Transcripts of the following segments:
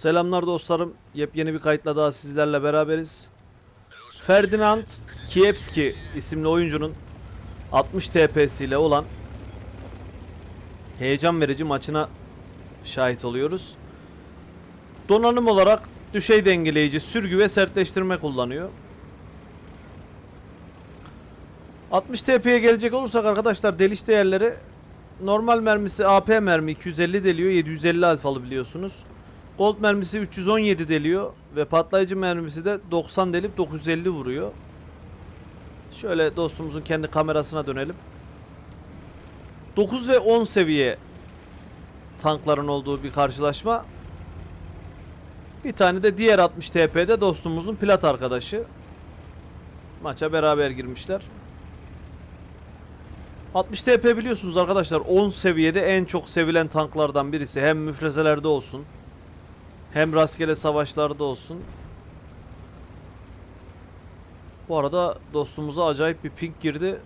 Selamlar dostlarım. Yepyeni bir kayıtla daha sizlerle beraberiz. Ferdinand Kiepski isimli oyuncunun 60 TPS ile olan heyecan verici maçına şahit oluyoruz. Donanım olarak düşey dengeleyici, sürgü ve sertleştirme kullanıyor. 60 TP'ye gelecek olursak arkadaşlar deliş değerleri normal mermisi AP mermi 250 deliyor 750 alfalı biliyorsunuz. Gold mermisi 317 deliyor ve patlayıcı mermisi de 90 delip 950 vuruyor. Şöyle dostumuzun kendi kamerasına dönelim. 9 ve 10 seviye tankların olduğu bir karşılaşma. Bir tane de diğer 60 TP'de dostumuzun plat arkadaşı. Maça beraber girmişler. 60 TP biliyorsunuz arkadaşlar 10 seviyede en çok sevilen tanklardan birisi. Hem müfrezelerde olsun hem rastgele savaşlarda olsun. Bu arada dostumuza acayip bir ping girdi.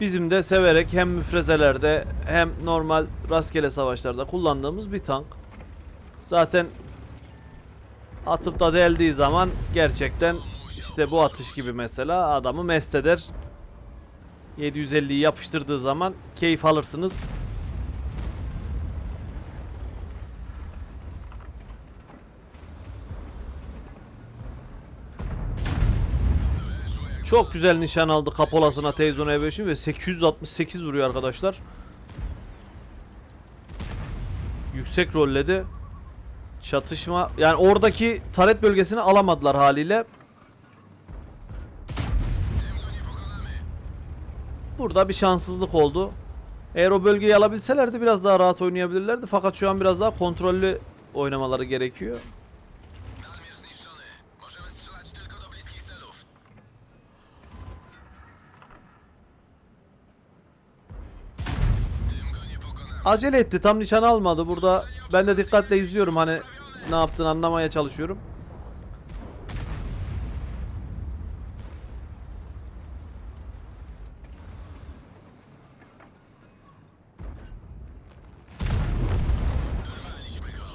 Bizim de severek hem müfrezelerde hem normal rastgele savaşlarda kullandığımız bir tank. Zaten atıp da deldiği zaman gerçekten işte bu atış gibi mesela adamı mest eder. 750'yi yapıştırdığı zaman keyif alırsınız. Çok güzel nişan aldı kapolasına Teyzon E5'in ve 868 vuruyor arkadaşlar. Yüksek rolledi. Çatışma yani oradaki taret bölgesini alamadılar haliyle. Burada bir şanssızlık oldu. Eğer o bölgeyi alabilselerdi biraz daha rahat oynayabilirlerdi. Fakat şu an biraz daha kontrollü oynamaları gerekiyor. Acele etti. Tam nişan almadı. Burada ben de dikkatle izliyorum hani ne yaptığını anlamaya çalışıyorum.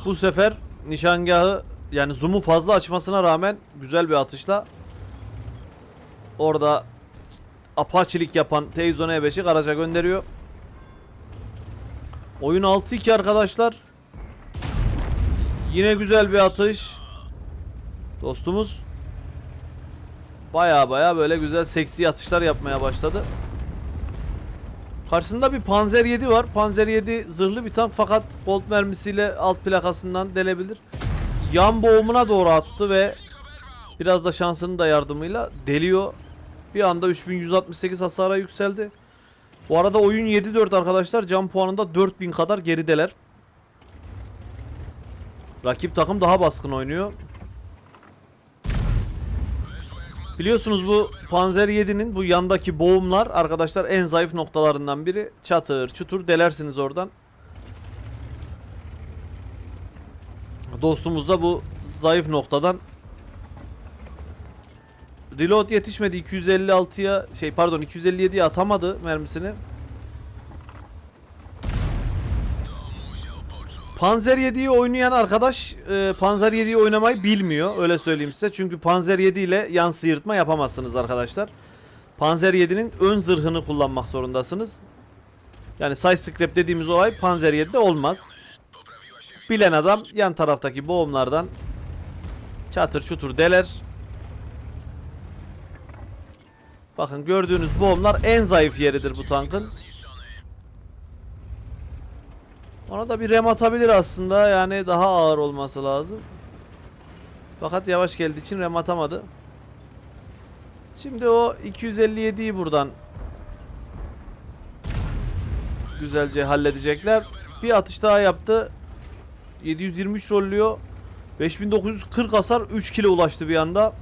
Bu sefer nişangahı yani zoom'u fazla açmasına rağmen güzel bir atışla orada apaçilik yapan Teyzon E5'i garaja gönderiyor. Oyun 6-2 arkadaşlar. Yine güzel bir atış. Dostumuz baya baya böyle güzel seksi atışlar yapmaya başladı. Karşısında bir Panzer 7 var. Panzer 7 zırhlı bir tank fakat bolt mermisiyle alt plakasından delebilir. Yan boğumuna doğru attı ve biraz da şansının da yardımıyla deliyor. Bir anda 3168 hasara yükseldi. Bu arada oyun 7-4 arkadaşlar. Can puanında 4000 kadar gerideler. Rakip takım daha baskın oynuyor. Biliyorsunuz bu Panzer 7'nin bu yandaki boğumlar arkadaşlar en zayıf noktalarından biri. Çatır çutur delersiniz oradan. Dostumuz da bu zayıf noktadan Reload yetişmedi 256'ya şey pardon 257'ye atamadı mermisini. Panzer 7'yi oynayan arkadaş e, Panzer 7'yi oynamayı bilmiyor öyle söyleyeyim size. Çünkü Panzer 7 ile yan sıyırtma yapamazsınız arkadaşlar. Panzer 7'nin ön zırhını kullanmak zorundasınız. Yani side scrap dediğimiz olay Panzer 7'de olmaz. Bilen adam yan taraftaki boğumlardan çatır çutur deler. Bakın gördüğünüz boğumlar en zayıf yeridir bu tankın. Ona da bir rem atabilir aslında. Yani daha ağır olması lazım. Fakat yavaş geldiği için rem atamadı. Şimdi o 257'yi buradan güzelce halledecekler. Bir atış daha yaptı. 723 rollüyor. 5940 hasar 3 kilo ulaştı bir anda.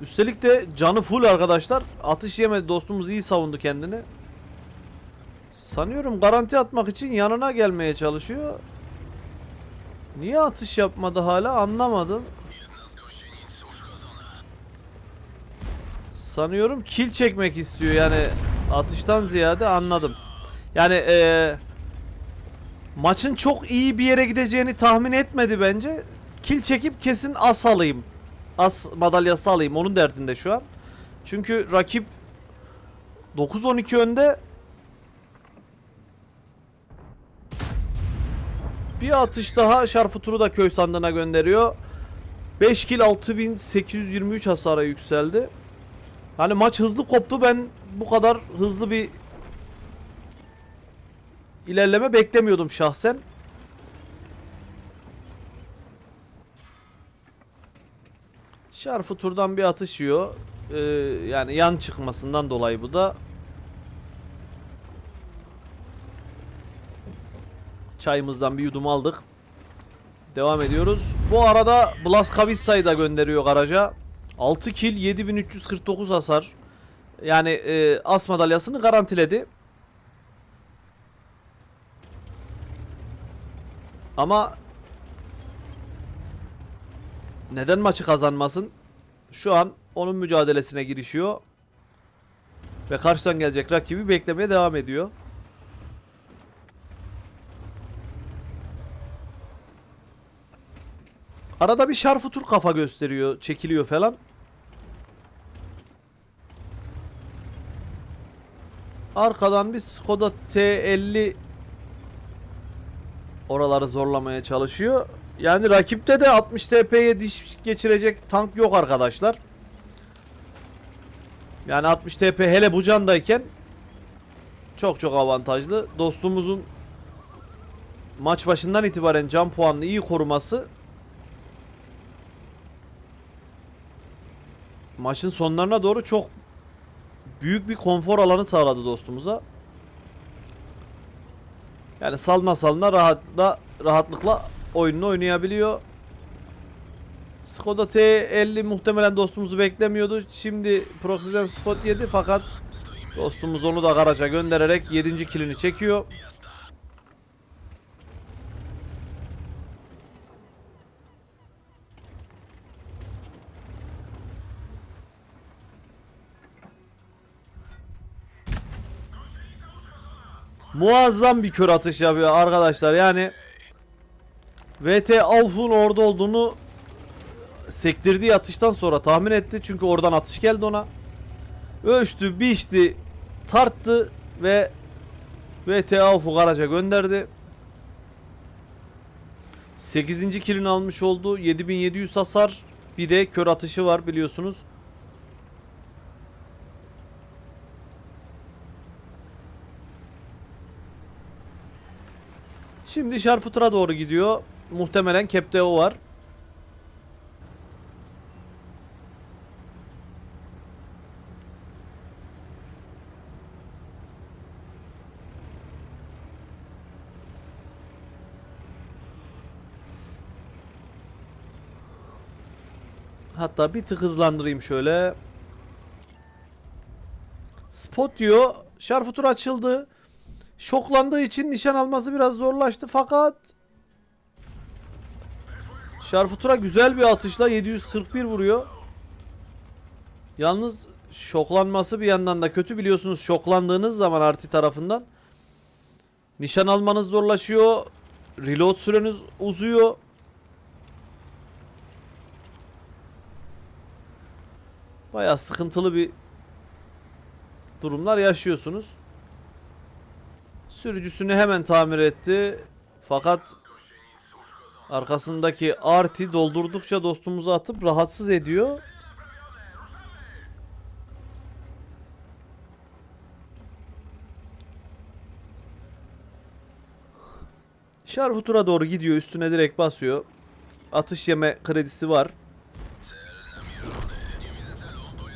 Üstelik de canı full arkadaşlar. Atış yemedi. Dostumuz iyi savundu kendini. Sanıyorum garanti atmak için yanına gelmeye çalışıyor. Niye atış yapmadı hala anlamadım. Sanıyorum kill çekmek istiyor yani atıştan ziyade anladım. Yani eee, maçın çok iyi bir yere gideceğini tahmin etmedi bence. Kill çekip kesin as alayım. As madalyası alayım onun derdinde şu an. Çünkü rakip 9-12 önde. Bir atış daha Şarfuturu da köy sandığına gönderiyor. 5 kill 6823 hasara yükseldi. Hani maç hızlı koptu. Ben bu kadar hızlı bir ilerleme beklemiyordum şahsen. Şarfı turdan bir atış yiyor. Ee, yani yan çıkmasından dolayı bu da. Çayımızdan bir yudum aldık. Devam ediyoruz. Bu arada Blaskavica'yı da gönderiyor garaja. 6 kill 7349 hasar. Yani e, as madalyasını garantiledi. Ama neden maçı kazanmasın? Şu an onun mücadelesine girişiyor. Ve karşıdan gelecek rakibi beklemeye devam ediyor. Arada bir şarfutur kafa gösteriyor, çekiliyor falan. Arkadan bir Skoda T50 oraları zorlamaya çalışıyor. Yani rakipte de 60 TP'ye diş geçirecek tank yok arkadaşlar. Yani 60 TP hele bu candayken çok çok avantajlı. Dostumuzun maç başından itibaren can puanını iyi koruması maçın sonlarına doğru çok büyük bir konfor alanı sağladı dostumuza. Yani salına salına rahatla, rahatlıkla oyununu oynayabiliyor. Skoda T50 muhtemelen dostumuzu beklemiyordu. Şimdi Proxy'den spot yedi fakat dostumuz onu da garaja göndererek 7. kilini çekiyor. Muazzam bir kör atış yapıyor arkadaşlar. Yani VT Alf'un orada olduğunu sektirdiği atıştan sonra tahmin etti. Çünkü oradan atış geldi ona. Ölçtü, biçti, tarttı ve VT Alf'u garaja gönderdi. 8. kilini almış oldu. 7700 hasar. Bir de kör atışı var biliyorsunuz. Şimdi Şarfutura doğru gidiyor. Muhtemelen kepte var. Hatta bir tık hızlandırayım şöyle. Spot diyor. Şarfutur açıldı. Şoklandığı için nişan alması biraz zorlaştı fakat Şarfutura güzel bir atışla 741 vuruyor. Yalnız şoklanması bir yandan da kötü biliyorsunuz şoklandığınız zaman arti tarafından nişan almanız zorlaşıyor. Reload süreniz uzuyor. Bayağı sıkıntılı bir durumlar yaşıyorsunuz. Sürücüsünü hemen tamir etti. Fakat arkasındaki arti doldurdukça dostumuzu atıp rahatsız ediyor. Şarfutura doğru gidiyor. Üstüne direkt basıyor. Atış yeme kredisi var.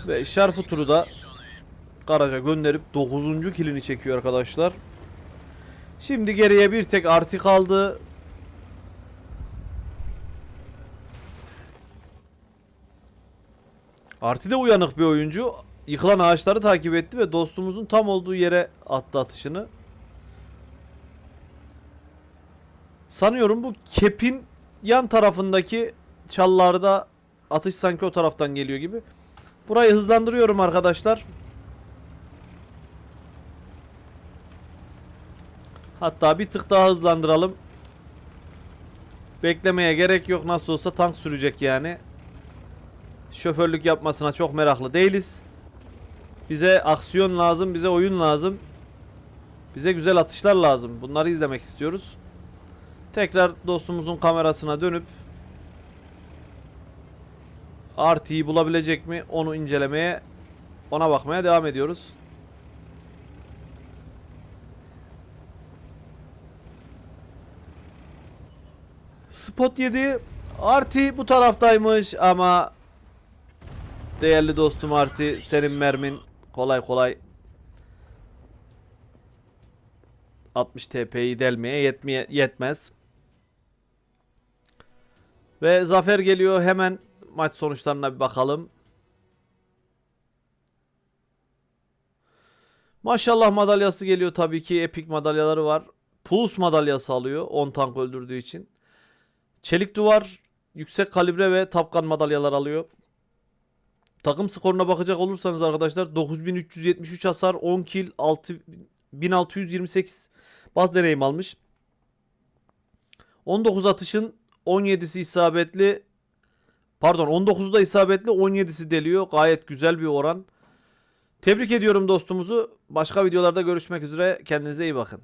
Ve Şarfutur'u da garaja gönderip 9. kilini çekiyor arkadaşlar. Şimdi geriye bir tek artı kaldı. Arti de uyanık bir oyuncu. Yıkılan ağaçları takip etti ve dostumuzun tam olduğu yere attı atışını. Sanıyorum bu kepin yan tarafındaki çallarda atış sanki o taraftan geliyor gibi. Burayı hızlandırıyorum arkadaşlar. Hatta bir tık daha hızlandıralım. Beklemeye gerek yok. Nasıl olsa tank sürecek yani. Şoförlük yapmasına çok meraklı değiliz. Bize aksiyon lazım, bize oyun lazım. Bize güzel atışlar lazım. Bunları izlemek istiyoruz. Tekrar dostumuzun kamerasına dönüp RT'yi bulabilecek mi onu incelemeye ona bakmaya devam ediyoruz. Spot 7 RT bu taraftaymış ama değerli dostum RT senin mermin kolay kolay 60 TP'yi delmeye yetmeye yetmez. Ve zafer geliyor. Hemen maç sonuçlarına bir bakalım. Maşallah madalyası geliyor tabii ki. Epik madalyaları var. Plus madalyası alıyor 10 tank öldürdüğü için. Çelik duvar, yüksek kalibre ve tapkan madalyalar alıyor. Takım skoruna bakacak olursanız arkadaşlar 9373 hasar, 10 kill, 6628 baz deneyim almış. 19 atışın 17'si isabetli. Pardon 19'u da isabetli 17'si deliyor. Gayet güzel bir oran. Tebrik ediyorum dostumuzu. Başka videolarda görüşmek üzere. Kendinize iyi bakın.